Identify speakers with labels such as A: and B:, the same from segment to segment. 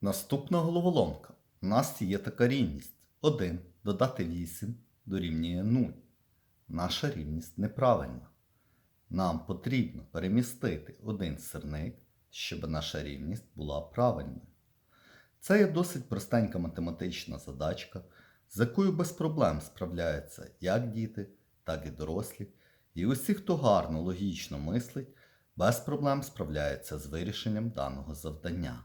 A: Наступна головоломка. У нас є така рівність. 1 додати 8 дорівнює 0. Наша рівність неправильна. Нам потрібно перемістити один сирник, щоб наша рівність була правильною. Це є досить простенька математична задачка, з якою без проблем справляються як діти, так і дорослі. І усі, хто гарно логічно мислить, без проблем справляються з вирішенням даного завдання.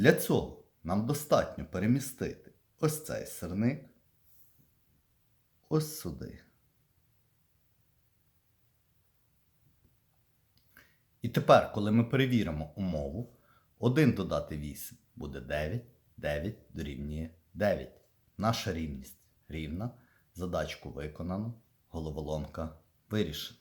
A: Для цього нам достатньо перемістити ось цей сирник ось сюди. І тепер, коли ми перевіримо умову, 1 додати 8 буде 9, 9 дорівнює 9. Наша рівність рівна, задачку виконано, головоломка вирішена.